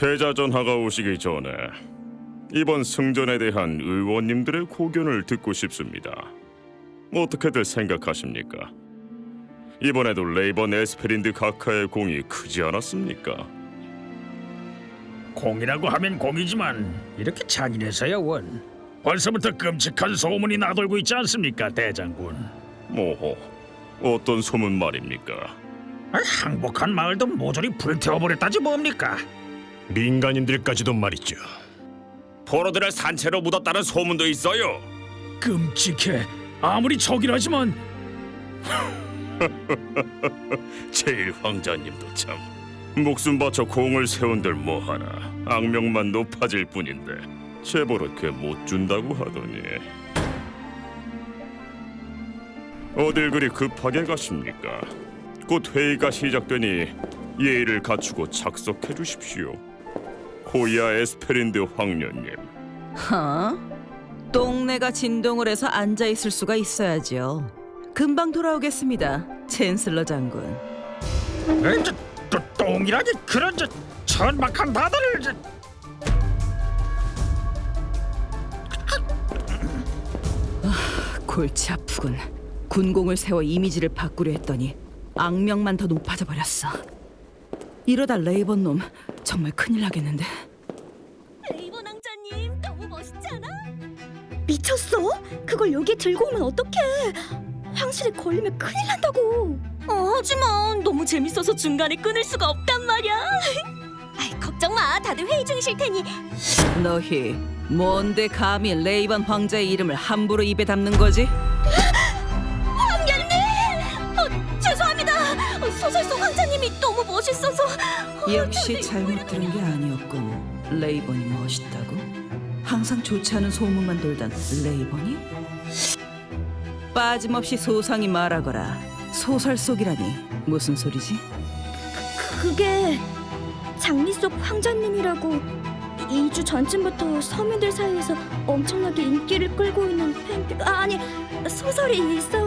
태자 전하가 오시기 전에 이번 승전에 대한 의원님들의 고견을 듣고 싶습니다. 어떻게들 생각하십니까? 이번에도 레이번 에스페린드 각하의 공이 크지 않았습니까? 공이라고 하면 공이지만 이렇게 잔인해서야 원. 벌써부터 끔찍한 소문이 나돌고 있지 않습니까, 대장군? 모호, 어떤 소문 말입니까? 아, 항복한 마을도 모조리 불태워버렸다지 뭡니까? 민간인들까지도 말이죠. 포로들을 산채로 묻었다는 소문도 있어요. 끔찍해. 아무리 적이라지만 제일 황자님도 참 목숨 바쳐 공을 세운들 뭐하나 악명만 높아질 뿐인데 제버릇 그못 준다고 하더니 어딜 그리 급하게 가십니까? 곧 회의가 시작되니 예의를 갖추고 착석해 주십시오. 호이아 에스페린드 황녀님. 하? 동네가 진동을 해서 앉아 있을 수가 있어야죠. 금방 돌아오겠습니다, 챈슬러 장군. 에이, 저, 또 똥이라니 그런 저 천박한 다들을 저... 골치 아프군. 군공을 세워 이미지를 바꾸려 했더니 악명만 더 높아져 버렸어. 이러다 레이번 놈 정말 큰일 나겠는데. 레이번 왕자님 너무 멋있지 않아? 미쳤어? 그걸 여기에 들고 오면 어떡해? 황실에 걸리면 큰일 난다고. 어, 하지만 너무 재밌어서 중간에 끊을 수가 없단 말이야. 아이, 걱정 마. 다들 회의 중이실 테니. 너희 뭔데 감히 레이번 황자의 이름을 함부로 입에 담는 거지? 어, 역시 잘못 들은 게 아니었군. 레이번이 멋있다고? 항상 좋지 않은 소문만 돌던 레이번이? 빠짐없이 소상히 말하거라. 소설 속이라니 무슨 소리지? 그게 장미 속 황자님이라고 2주 전쯤부터 서민들 사이에서 엄청나게 인기를 끌고 있는 팬픽 아, 아니 소설이 있어